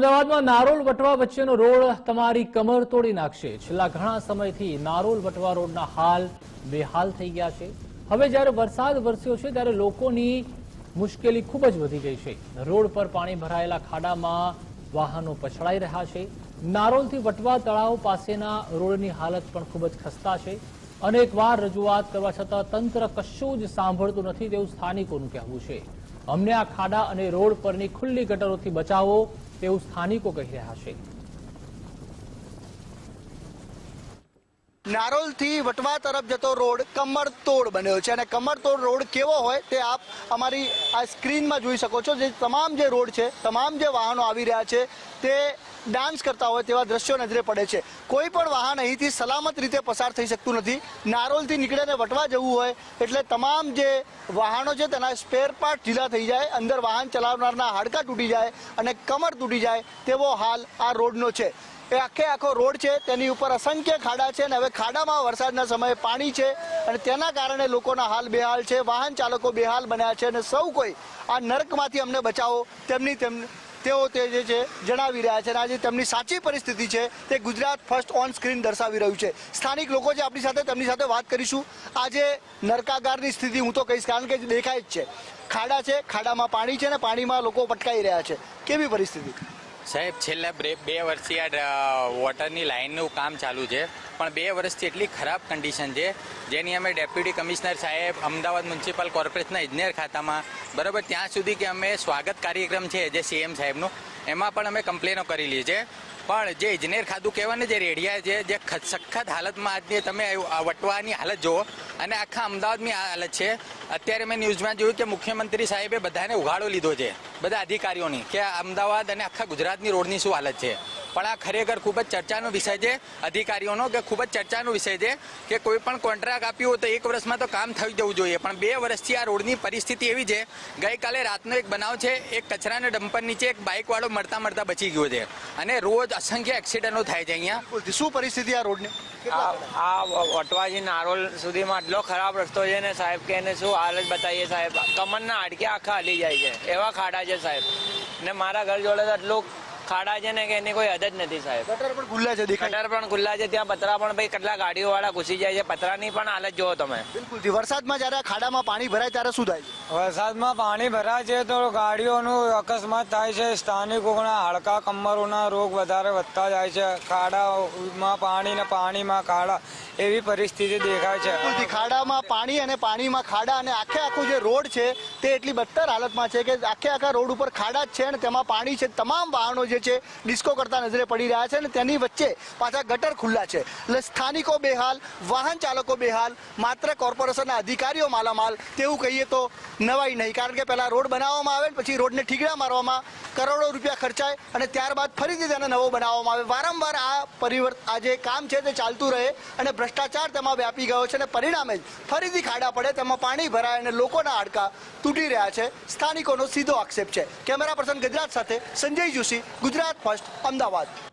અમદાવાદમાં નારોલ વટવા વચ્ચેનો રોડ તમારી કમર તોડી નાખશે. છેલ્લા ઘણા સમયથી નારોલ વટવા રોડના હાલ બેહાલ થઈ ગયા છે. હવે જ્યારે વરસાદ વરસ્યો છે ત્યારે લોકોની મુશ્કેલી ખૂબ જ વધી ગઈ છે. રોડ પર પાણી ભરાયેલા ખાડામાં વાહનો પછડાઈ રહ્યા છે. નારોલથી વટવા તળાવ પાસેના રોડની હાલત પણ ખૂબ જ ખસ્તા છે. અનેકવાર રજૂઆત કરવા છતાં તંત્ર કશું જ સાંભળતું નથી તેવું સ્થાનિકોનું કહેવું છે. અમને આ ખાડા અને રોડ પરની ખુલ્લી ગટરોથી બચાવો. તેવું સ્થાનિકો કહી રહ્યા છે. નારોલથી વટવા તરફ જતો રોડ કમરતોડ બન્યો છે. અને કમરતોડ રોડ કેવો હોય તે આપ અમારી આ સ્ક્રીનમાં જોઈ શકો છો. જે તમામ જે રોડ છે, તમામ જે વાહનો આવી રહ્યા છે, તે ડાન્સ કરતા હોય તેવા દ્રશ્યો નજરે પડે છે. કોઈ પણ વાહન અહીંથી સલામત રીતે પસાર થઈ શકતું નથી. નારોલથી નીકળીને વટવા જવું હોય એટલે તમામ જે વાહનો છે તેના સ્પેર પાર્ટ ઢીલા થઈ જાય, અંદર વાહન ચલાવનારના હાડકાં તૂટી જાય અને કમર તૂટી જાય તેવો હાલ આ રોડનો છે. એ આખે આખો રોડ છે, તેની ઉપર અસંખ્ય ખાડા છે અને હવે ખાડામાં વરસાદના સમયે પાણી છે અને તેના કારણે લોકોના હાલ બેહાલ છે, વાહન ચાલકો બેહાલ બન્યા છે અને સૌ કોઈ આ નર્કમાંથી અમને બચાવો તેમની તેમ, તેઓ તે જે છે જણાવી રહ્યા છે અને આજે તેમની સાચી પરિસ્થિતિ છે, તે ગુજરાત ફર્સ્ટ ઓન સ્ક્રીન દર્શાવી રહ્યું છે. સ્થાનિક લોકો જે આપણી સાથે, તેમની સાથે વાત કરીશું. આજે નરકાગારની સ્થિતિ હું તો કહીશ, કારણ કે દેખાય જ છે. ખાડા છે, ખાડામાં પાણી છે અને પાણીમાં લોકો પટકાઈ રહ્યા છે. કેવી પરિસ્થિતિ? સાહેબ, છેલ્લા બે વર્ષથી આ વોટરની લાઇનનું કામ ચાલુ છે. પણ બે વર્ષથી એટલી ખરાબ કન્ડિશન છે, જેની અમે ડેપ્યુટી કમિશનર સાહેબ, અમદાવાદ મ્યુનિસિપલ કોર્પોરેશનના ઇજનેર ખાતામાં, બરાબર ત્યાં સુધી કે અમે સ્વાગત કાર્યક્રમ છે જે સીએમ સાહેબનું, એમાં પણ અમે કમ્પ્લેનો કરેલી છે. પણ જે ઇજનેર ખાતું કહેવાય ને જે રેડિયા છે, જે સખત હાલતમાં આજની તમે વટવાની હાલત જુઓ, અને આખા અમદાવાદની હાલત છે. અત્યારે મેં ન્યૂઝમાં જોયું કે મુખ્યમંત્રી સાહેબે બધાને ઉઘાડો લીધો છે, બધા અધિકારીઓની, કે અમદાવાદ અને આખા ગુજરાતની રોડની શું હાલત છે. પણ આ ખરેખર ખૂબ જ ચર્ચાનો વિષય છે, અધિકારીઓનો કે ખૂબ જ ચર્ચાનો વિષય છે, કે કોઈ પણ કોન્ટ્રાક્ટ આપ્યું હોય તો એક વર્ષમાં તો કામ થઈ જવું જોઈએ. પણ બે વર્ષથી આ રોડની પરિસ્થિતિ એવી છે, ગઈકાલે રાતનો એક બનાવ છે, એક કચરાના ડમ્પર નીચે એક બાઇકવાળો મળતા મળતા બચી ગયો છે. અને રોજ અસંખ્ય એક્સિડન્ટો થાય છે અહીંયા. શું પરિસ્થિતિ આ રોડની? આ વટવાજી નારોલ સુધીમાં આટલો ખરાબ રસ્તો છે ને સાહેબ કે એને શું હાલત બતાવીએ સાહેબ? કમરના હાડકે આખા હલી જાય છે. એવા ખાડા છે સાહેબ. ને મારા ઘર જોડે તો આટલું ખાડા છે ને કે એની કોઈ હદ જ નથી સાહેબ. ગટર પણ ખુલ્લા છે ગટર પણ ખુલ્લા છે ત્યાં પતરા પણ ભાઈ કેટલા ગાડીઓ વાળા ઘૂસી જાય છે. પતરાની પણ હાલત જુઓ તમે. બિલકુલ. વરસાદમાં જ્યારે ખાડામાં પાણી ભરાય ત્યારે શું થાય છે? વરસાદમાં પાણી ભરાય છે તો ગાડીઓનું અકસ્માત થાય છે. સ્થાનિકોના હાડકા કમરોના રોગ વધારે વધતા જાય છે. ખાડામાં પાણી ને પાણીમાં ખાડા એવી પરિસ્થિતિ દેખાય છે. ખાડામાં પાણી અને પાણીમાં ખાડા અને આખે આખું જે રોડ છે તે એટલી બદતર હાલતમાં છે કે આખે આખા રોડ ઉપર ખાડા જ છે અને તેમાં પાણી છે. તમામ વાહનો જે છે ડિસ્કો કરતા નજરે પડી રહ્યા છે અને તેની વચ્ચે પાછા ગટર ખુલ્લા છે. એટલે સ્થાનિકો બેહાલ, વાહન ચાલકો બેહાલ, માત્ર કોર્પોરેશનના અધિકારીઓ માલામાલ, તેવું કહીએ તો નવાઈ નહીં. કારણ કે પહેલાં રોડ બનાવવામાં આવે પછી રોડને ઠીકડા મારવામાં કરોડો રૂપિયા ખર્ચાય અને ત્યારબાદ ફરીથી તેને નવો બનાવવામાં આવે. વારંવાર આ પરિવર્ત, આ જે કામ છે તે ચાલતું રહે અને ભ્રષ્ટાચાર તેમાં વ્યાપી ગયો છે અને પરિણામે જ ફરીથી ખાડા પડે, તેમાં પાણી ભરાય અને લોકોના હાડકા તૂટી રહ્યા છે. સ્થાનિકોનો સીધો આક્ષેપ છે. કેમેરા પર્સન ગુજરાત સાથે સંજય જોશી, ગુજરાત ફર્સ્ટ, અમદાવાદ.